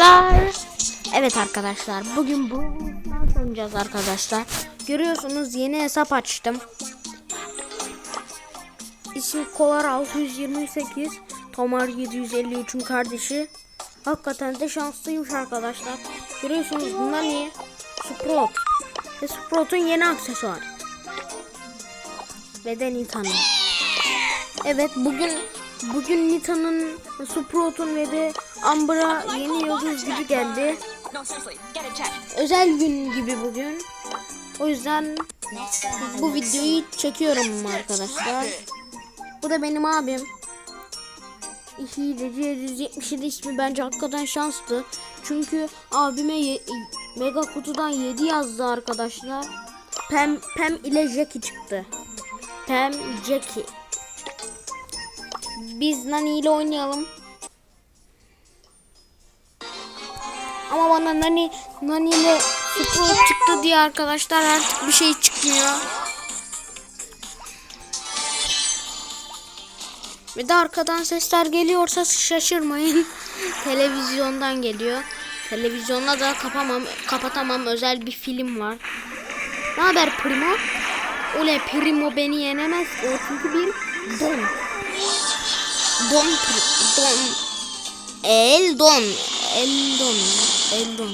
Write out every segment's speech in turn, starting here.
arkadaşlar. Evet arkadaşlar bugün bu oynayacağız arkadaşlar. Görüyorsunuz yeni hesap açtım. İsmi Kolar 628. Tomar 753'ün kardeşi. Hakikaten de şanslıymış arkadaşlar. Görüyorsunuz bunlar niye? Sprout. Ve Sprout'un yeni aksesuarı. Ve de Nita'nın. Evet bugün bugün Nita'nın, Sprout'un ve de Amber'a yeni yıldız gibi geldi. Özel gün gibi bugün. O yüzden bu videoyu çekiyorum arkadaşlar. Bu da benim abim. Hileci 777 ismi bence hakikaten şanslı. Çünkü abime mega kutudan 7 yazdı arkadaşlar. Pem, Pem ile Jackie çıktı. Pem, Jackie. Biz Nani ile oynayalım. Ama bana Nani, Nani ile Sprout çıktı diye arkadaşlar artık bir şey çıkmıyor. Ve de arkadan sesler geliyorsa şaşırmayın. Televizyondan geliyor. Televizyonda da kapamam, kapatamam özel bir film var. Ne haber Primo? Ule Primo beni yenemez. O çünkü bir don. Don Pri- don. Eldon. Eldon.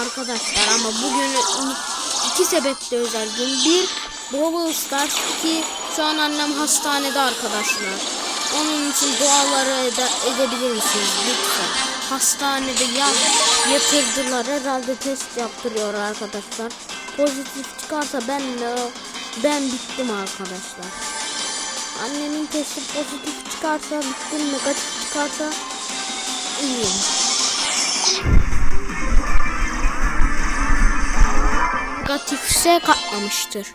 Arkadaşlar ama bugün iki sebeple özel gün. Bir Brawl Stars. iki şu an annem hastanede arkadaşlar. Onun için duaları ede- edebilir misiniz lütfen? Hastanede ya yatırdılar. Herhalde test yaptırıyor arkadaşlar. Pozitif çıkarsa ben ben bittim arkadaşlar. Annemin testi pozitif çıkarsa bittim. Negatif çıkarsa iyiyim. Negatifse katlamıştır.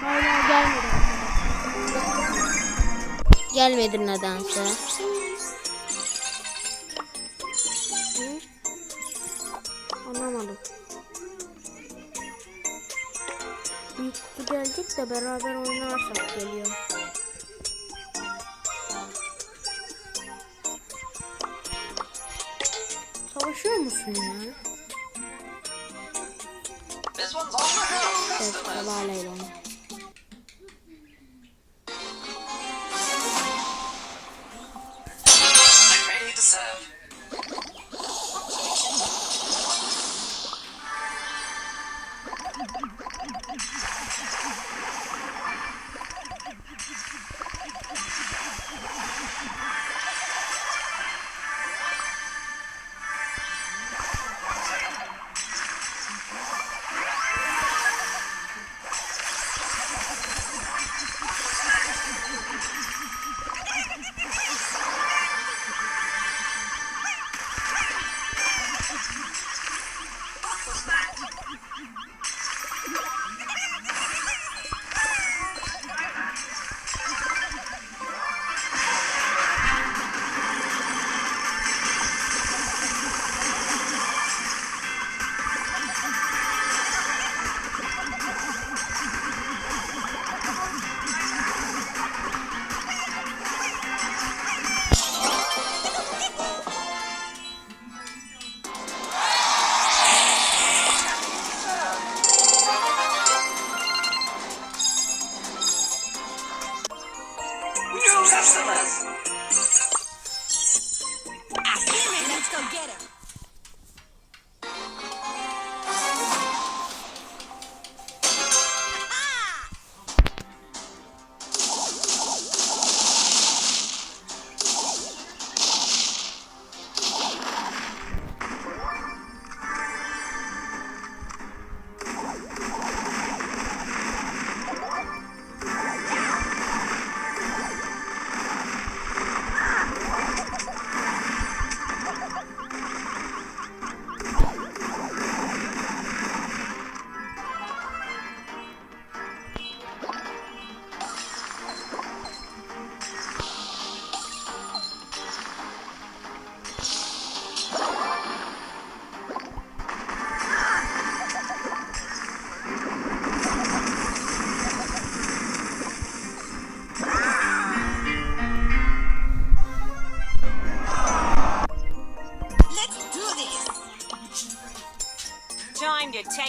Hala gelmedi. Gelmedi nedense. Gelecek de beraber oynarsak geliyor. Savaşıyor musun ya? Evet, sabahlayla onu.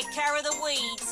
take care of the weeds.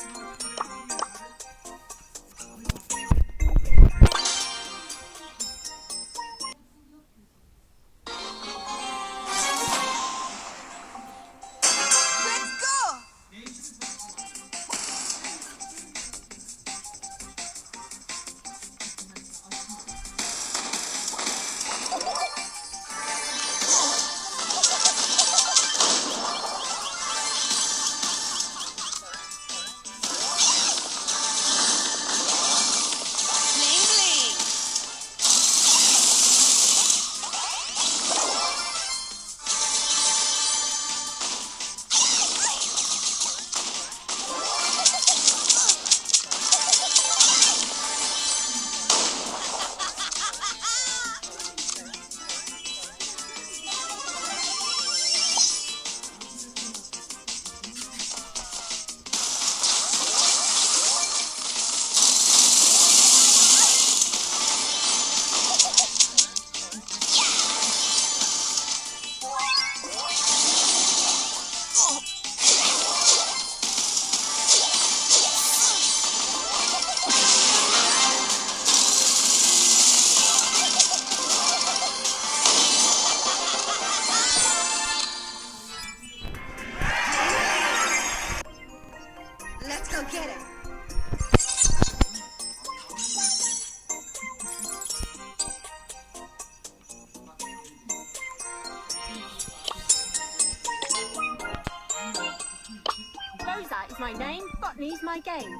My name, botany's my game.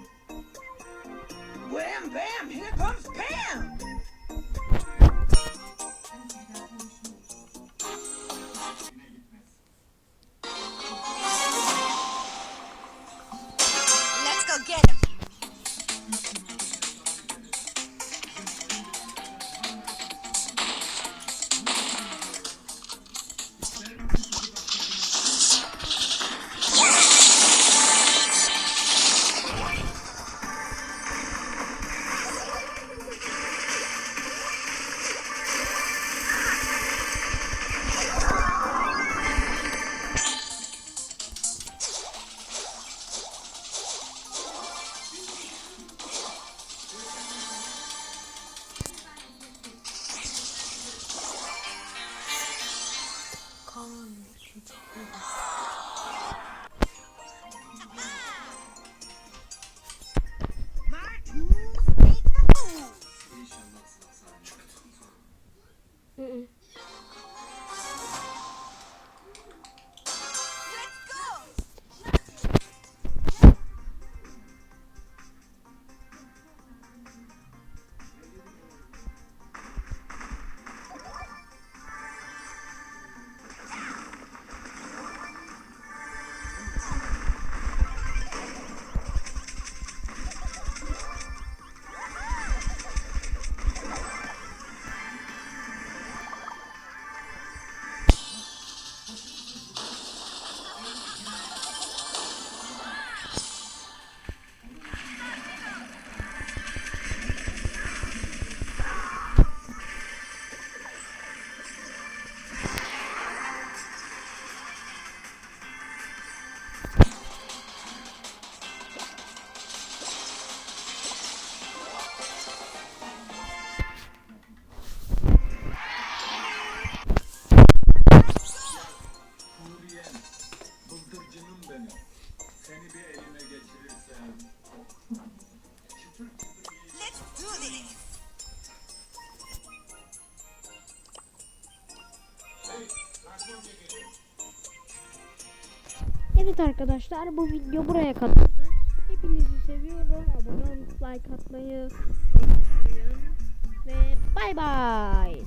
Wham bam, here comes Pam! Let's go get him. Evet arkadaşlar bu video buraya kadardı. Hepinizi seviyorum. Abone olup like atmayı unutmayın. Ve bay bay.